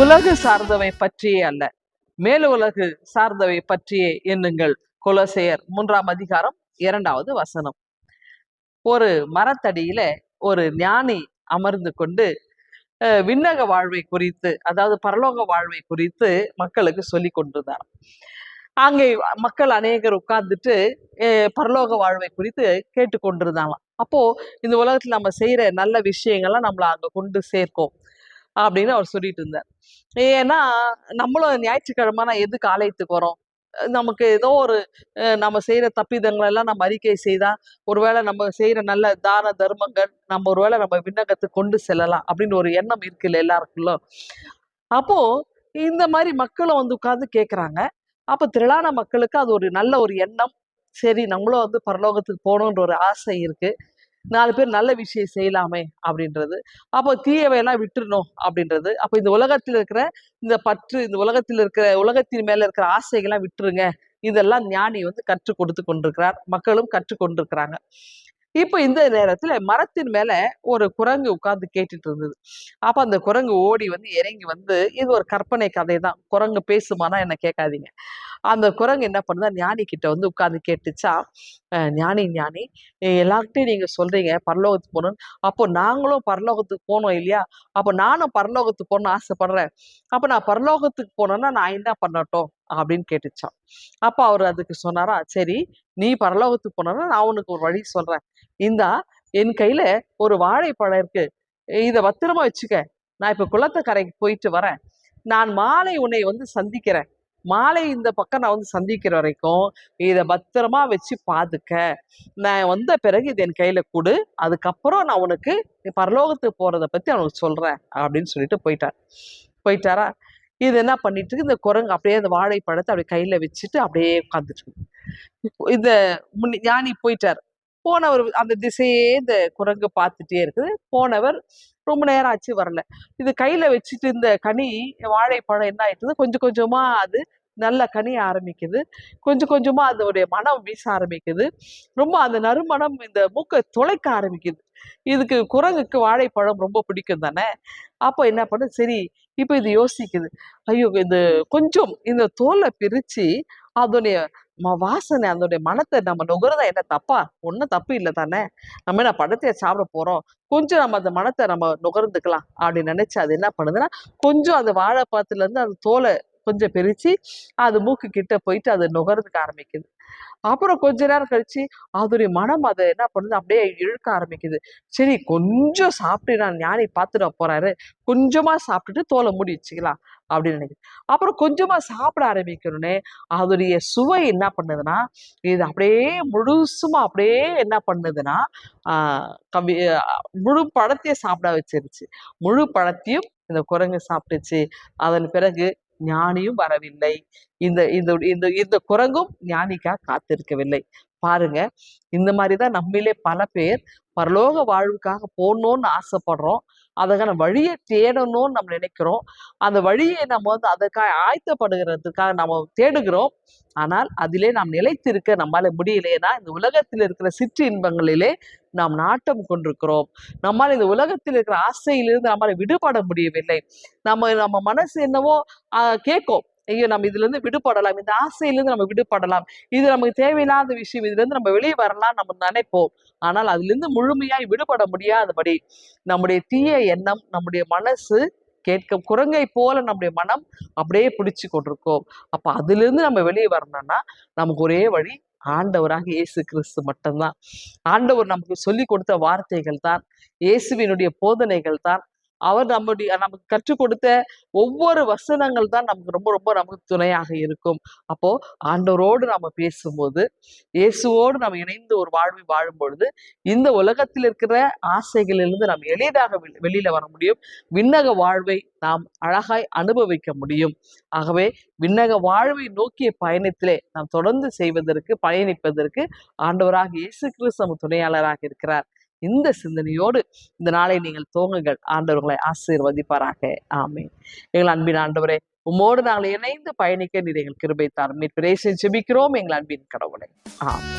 உலக சார்ந்தவை பற்றியே அல்ல. மேலுலகு சார்ந்தவை பற்றியே எண்ணுங்கள். குலசேயர் மூன்றாம் அதிகாரம் இரண்டாவது வசனம். ஒரு மரத்தடியில ஒரு ஞானி அமர்ந்து கொண்டு விண்ணக வாழ்வை குறித்து அதாவது பரலோக வாழ்வை குறித்து மக்களுக்கு சொல்லி கொண்டிருந்தார். அங்கே மக்கள் அநேகர் உட்கார்ந்துட்டு பரலோக வாழ்வை குறித்து கேட்டுக்கொண்டிருந்தாங்களாம் அப்போ இந்த உலகத்துல நம்ம செய்யற நல்ல விஷயங்கள்லாம் நம்மள அங்க கொண்டு சேர்க்கும். அப்படின்னு அவர் சொல்லிட்டு இருந்தார். ஏன்னா நம்மளும் ஞாயிற்றுக்கிழமை எதுக்கு ஆலயத்துக்கு வரோம்? நமக்கு ஏதோ ஒரு நம்ம செய்யற தப்பிதங்களை எல்லாம் நம்ம அறிக்கை செய்தா ஒருவேளை நம்ம செய்யற நல்ல தான தர்மங்கள் நம்ம ஒருவேளை நம்ம விண்ணகத்துக்கு கொண்டு செல்லலாம் அப்படின்னு ஒரு எண்ணம் இருக்குல்ல எல்லாருக்குள்ள அப்போ இந்த மாதிரி மக்களும் வந்து உட்காந்து கேட்குறாங்க அப்போ திரளான மக்களுக்கு அது ஒரு நல்ல ஒரு எண்ணம். சரி நம்மளும் வந்து பரலோகத்துக்கு போகணுன்ற ஒரு ஆசை இருக்குது நாலு பேர் நல்ல விஷயம் செய்யலாமே அப்படின்றது. அப்போ தீயவையெல்லாம் விட்டுறணும் அப்படின்றது. அப்போ இந்த உலகத்தில் இருக்கிற இந்த பற்று இந்த உலகத்தில் இருக்கிற உலகத்தின் மேல இருக்கிற ஆசைகள்லாம் விட்டுருங்க. இதெல்லாம் ஞானி வந்து கற்றுக் கொடுத்து கொண்டிருக்கிறார். மக்களும் கற்றுக்கொண்டிருக்கிறாங்க இப்போ இந்த நேரத்துல மரத்தின் மேல ஒரு குரங்கு உட்கார்ந்து கேட்டுட்டு இருந்தது. அப்ப அந்த குரங்கு ஓடி வந்து இறங்கி வந்து இது ஒரு கற்பனை கதை தான் குரங்கு பேசுமானா என்ன கேட்காதீங்க. அந்த குரங்கு என்ன பண்ணுதா? ஞானி கிட்ட வந்து உட்காந்து கேட்டுச்சா ஞானி ஞானி எல்லார்கிட்டையும் நீங்க சொல்றீங்க பரலோகத்துக்கு போகணும்னு. அப்போ நாங்களும் பரலோகத்துக்கு போனோம் இல்லையா? அப்போ நானும் பரலோகத்துக்கு போகணும்னு ஆசைப்படுறேன். அப்போ நான் பரலோகத்துக்கு போனேன்னா நான் என்ன பண்ணட்டும்? அப்படின்னு கேட்டுச்சான் அப்போ அவர் அதுக்கு சொன்னாரா சரி நீ பரலோகத்துக்கு போனா நான் உனக்கு ஒரு வழி சொல்றேன். இந்தா என் கையில ஒரு வாழைப்பழம் இருக்கு. இதை பத்திரமா வச்சுக்க. நான் இப்ப குளத்தக்கரைக்கு போயிட்டு வரேன். நான் மாலை உன்னை வந்து சந்திக்கிறேன். மாலை இந்த பக்கம் நான் வந்து சந்திக்கிற வரைக்கும் இதை பத்திரமா வச்சு பாதுக்க நான் வந்த பிறகு இது என் கையில கொடு. அதுக்கப்புறம் நான் உனக்கு பரலோகத்துக்கு போகிறத பத்தி அவனுக்கு சொல்றேன் அப்படின்னு சொல்லிட்டு போயிட்டார். போயிட்டாரா? இது என்ன பண்ணிட்டு இந்த குரங்கு அப்படியே அந்த வாழைப்பழத்தை அப்படியே கையில வச்சுட்டு அப்படியே உட்காந்துட்டு இந்த முன்னி- ஞானி போயிட்டார். போனவர் அந்த திசையே இந்த குரங்கு பார்த்துட்டே இருக்குது. போனவர் ரொம்ப நேரம் ஆச்சு வரல. இது கையில வச்சுட்டு இந்த கனி வாழைப்பழம் என்ன ஆயிட்டுது? கொஞ்சம் கொஞ்சமா அது நல்ல கனிய ஆரம்பிக்குது. கொஞ்சம் கொஞ்சமா அதோடைய மனம் வீச ஆரம்பிக்குது. ரொம்ப அந்த நறுமணம் இந்த மூக்கை துளைக்க ஆரம்பிக்குது. இதுக்கு குரங்குக்கு வாழைப்பழம் ரொம்ப பிடிக்கும் தானே? அப்போ என்ன பண்ண? சரி இப்போ இது யோசிக்குது. ஐயோ இது கொஞ்சம் இந்த தோலை பிரிச்சு அதோடைய வாசனை அதோடைய மனத்தை நம்ம நுகர்றதா என்ன? தப்பா? ஒன்றும் தப்பு இல்லை தானே? நம்ம என்ன பழத்தைய சாப்பிட போகிறோம் கொஞ்சம் நம்ம அந்த மனத்தை நம்ம நுகர்ந்துக்கலாம் அப்படின்னு நினைச்சு அது என்ன பண்ணுதுன்னா கொஞ்சம் அது வாழைப்பழத்துல இருந்து அந்த தோலை கொஞ்சம் பிரித்து அது மூக்கு கிட்ட போயிட்டு அது நுகர்றதுக்கு ஆரம்பிக்குது. அப்புறம் கொஞ்ச நேரம் கழிச்சு அதோடைய மனம் அதை என்ன பண்ணுது? அப்படியே இழுக்க ஆரம்பிக்குது. சரி கொஞ்சம் சாப்பிட்டு நான் ஞானி பார்த்துட போறாரு. கொஞ்சமா சாப்பிட்டுட்டு தோலை மூடி வச்சுக்கலாம் அப்படின்னு நினைக்குது. அப்புறம் கொஞ்சமா சாப்பிட ஆரம்பிக்கணும்னே அதோடைய சுவை என்ன பண்ணுதுன்னா இது அப்படியே முழுசுமா அப்படியே என்ன பண்ணுதுன்னா கவி முழு பழத்தையும் சாப்பிட வச்சிருச்சு. முழு பழத்தையும் இந்த குரங்கு சாப்பிட்டுச்சு. அதன் பிறகு ஞானியும் வரவில்லை. இந்த இந்த இந்த இந்த குரங்கும் ஞானிக்கா காத்திருக்கவில்லை. பாருங்க இந்த மாதிரிதான் நம்மிலே பல பேர் பரலோக வாழ்வுக்காக போகணும்னு ஆசைப்படுறோம். அதுக்கான வழியை தேடணும்னு நம்ம நினைக்கிறோம். அந்த வழியை நம்ம வந்து அதற்காக ஆயத்தப்படுகிறதுக்காக நம்ம தேடுகிறோம். ஆனால் அதிலே நாம் நிலைத்திருக்க நம்மால் முடியலையேனா இந்த உலகத்தில் இருக்கிற சிற்று இன்பங்களிலே நாம் நாட்டம் கொண்டிருக்கிறோம். நம்மால் இந்த உலகத்தில் இருக்கிற ஆசையிலிருந்து நம்மால் விடுபட முடியவில்லை. நம்ம நம்ம மனசு என்னவோ கேட்கும். ஐயோ நம்ம இதுல இருந்து விடுபடலாம். இந்த ஆசையிலிருந்து நம்ம விடுபடலாம். இது நமக்கு தேவையில்லாத விஷயம். இதுல இருந்து நம்ம வெளியே வரலாம் நம்ம நினைப்போம். ஆனால் அதுல இருந்து முழுமையாய் விடுபட முடியாதபடி நம்முடைய தீய எண்ணம் நம்முடைய மனசு கேட்க குரங்கை போல நம்முடைய மனம் அப்படியே பிடிச்சு கொண்டிருக்கோம். அப்ப அதுல இருந்து நம்ம வெளியே வரணும்னா நமக்கு ஒரே வழி ஆண்டவராக இயேசு கிறிஸ்து மட்டும்தான். ஆண்டவர் நமக்கு சொல்லி கொடுத்த வார்த்தைகள் தான் இயேசுவினுடைய போதனைகள் தான் அவர் நம்முடைய நமக்கு கற்றுக் கொடுத்த ஒவ்வொரு வசனங்கள் தான் நமக்கு ரொம்ப ரொம்ப நமக்கு துணையாக இருக்கும். அப்போ ஆண்டவரோடு நம்ம பேசும்போது இயேசுவோடு நம்ம இணைந்து ஒரு வாழ்வை வாழும் பொழுது இந்த உலகத்தில் இருக்கிற ஆசைகளிலிருந்து நாம் எளிதாக வெளி- வெளியில வர முடியும். விண்ணக வாழ்வை நாம் அழகாய் அனுபவிக்க முடியும். ஆகவே விண்ணக வாழ்வை நோக்கிய பயணத்திலே நாம் தொடர்ந்து செய்வதற்கு பயணிப்பதற்கு ஆண்டவராக இயேசு கிறிஸ்து நம்ம துணையாளராக இருக்கிறார். இந்த சிந்தனையோடு இந்த நாளை நீங்கள் தோங்குங்கள். ஆண்டவர்களை ஆசீர்வதிப்பாராக. ஆமே எங்கள் அன்பின் ஆண்டவரே உம்மோடு நாங்கள் இணைந்து பயணிக்க நீர் எங்கள் கிருபை தார் நீர் செபிக்கிறோம் எங்கள் அன்பின் கடவுளை. ஆமே